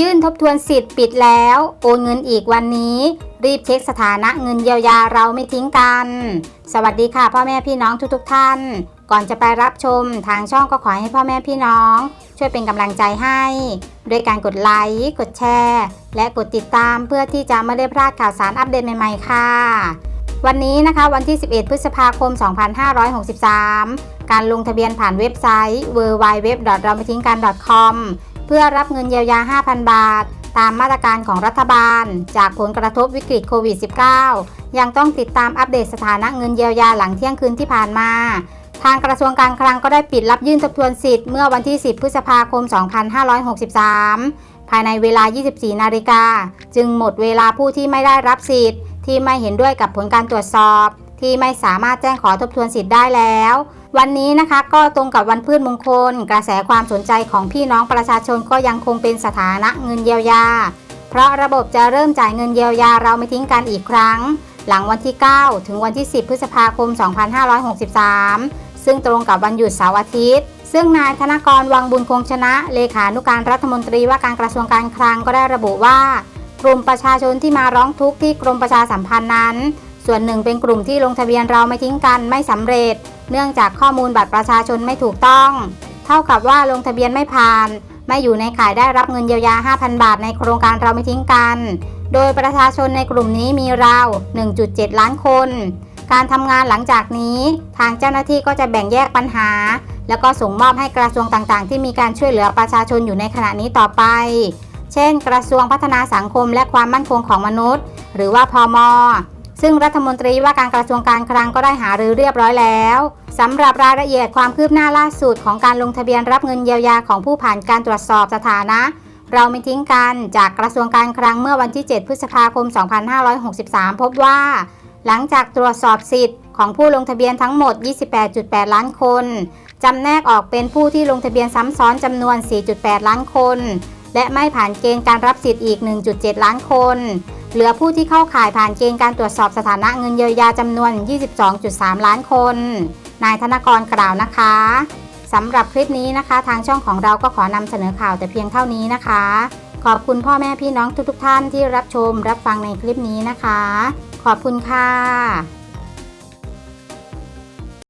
ยื่นทบทวนสิทธิ์ปิดแล้ว โอนเงินอีกวันนี้ รีบเช็คสถานะเงินเยียวยาเราไม่ทิ้งกัน สวัสดีค่ะพ่อแม่พี่น้องทุกๆทท่าน ก่อนจะไปรับชมทางช่องก็ขอให้พ่อแม่พี่น้อง ช่วยเป็นกำลังใจให้ด้วยการกดไลค์กดแชร์ และกดติดตามเพื่อที่จะไม่ได้พลาดข่าวสารอัปเดตใหม่ๆค่ะ วันนี้นะคะวันที่ 11 พฤษภาคม 2563 การลงทะเบียนผ่านเว็บไซต์ w w w เราไม่ทิ้งกัน .com เพื่อรับเงินเยียวยา 5,000 บาท ตามมาตรการของรัฐบาล จากผลกระทบวิกฤตโควิด -19 ยังต้องติดตามอัปเดตสถานะเงินเยียวยาหลังเที่ยงคืนที่ผ่านมาทางกระทรวงการคลังก็ได้ปิดรับยื่นทบทวนสิทธิ์เมื่อวันที่ 10 พฤษภาคม 2563 ภายในเวลา 24 นาฬิกา จึงหมดเวลาผู้ที่ไม่ได้รับสิทธิ์ ที่ไม่เห็นด้วยกับผลการตรวจสอบ ที่ไม่สามารถแจ้งขอทบทวนสิทธิ์ได้แล้ว วันนี้นะคะก็ตรงกับวันพืชมงคล กระแสความสนใจของพี่น้องประชาชนก็ยังคงเป็นสถานะเงินเยียวยา เพราะระบบจะเริ่มจ่ายเงินเยียวยาเราไม่ทิ้งกันอีกครั้ง หลังวันที่ 9 ถึงวันที่ 10 พฤษภาคม 2563 ซึ่งตรงกับวันหยุดเสาร์อาทิตย์ซึ่งนายธนกรวังบุญคงชนะ เลขานุการรัฐมนตรีว่าการกระทรวงการคลังก็ได้ระบุว่า กลุ่มประชาชนที่มาร้องทุกข์ที่กรมประชาสัมพันธ์นั้น ส่วนหนึ่งเป็นกลุ่มที่ลงทะเบียนเราไม่ทิ้งกันไม่สำเร็จ เนื่องจากข้อมูลบัตรประชาชนไม่ถูกต้อง เท่ากับว่าลงทะเบียนไม่ผ่าน ไม่อยู่ในข่ายได้รับเงินเยียวยา 5,000 บาทในโครงการเราไม่ทิ้งกัน โดยประชาชนในกลุ่มนี้มีราว 1.7 ล้านคน การทำงานหลังจากนี้ ทางเจ้าหน้าที่ก็จะแบ่งแยกปัญหา แล้วก็ส่งมอบให้กระทรวงต่างๆ ที่มีการช่วยเหลือประชาชนอยู่ในขณะนี้ต่อไป เช่น กระทรวงพัฒนาสังคมและความมั่นคงของมนุษย์ หรือว่าพอม ซึ่งรัฐมนตรีว่าการกระทรวงการคลังก็ได้หารือเรียบร้อยแล้วสำหรับรายละเอียดความคืบหน้าล่าสุดของการลงทะเบียนรับเงินเยียวยาของผู้ผ่านการตรวจสอบสถานะ เราไม่ทิ้งกันจากกระทรวงการคลังเมื่อวันที่ 7 พฤษภาคม 2563 พบว่า หลังจากตรวจสอบสิทธิ์ของผู้ลงทะเบียนทั้งหมด 28.8 ล้านคนจำแนกออกเป็นผู้ที่ลงทะเบียนซ้ำซ้อนจำนวน 4.8 ล้านคน และไม่ผ่านเกณฑ์การรับสิทธิ์อีก 1.7 ล้านคน เหลือผู้ที่เข้าข่ายผ่านเกณฑ์การตรวจสอบสถานะเงินเยียวยาจำนวน 22.3 ล้านคน นายธนกรกล่าวนะคะสำหรับคลิปนี้นะคะ ทางช่องของเราก็ขอนำเสนอข่าวแต่เพียงเท่านี้นะคะ ขอบคุณพ่อแม่พี่น้องทุกๆท่านที่รับชมรับฟังในคลิปนี้นะคะ ขอบคุณค่ะ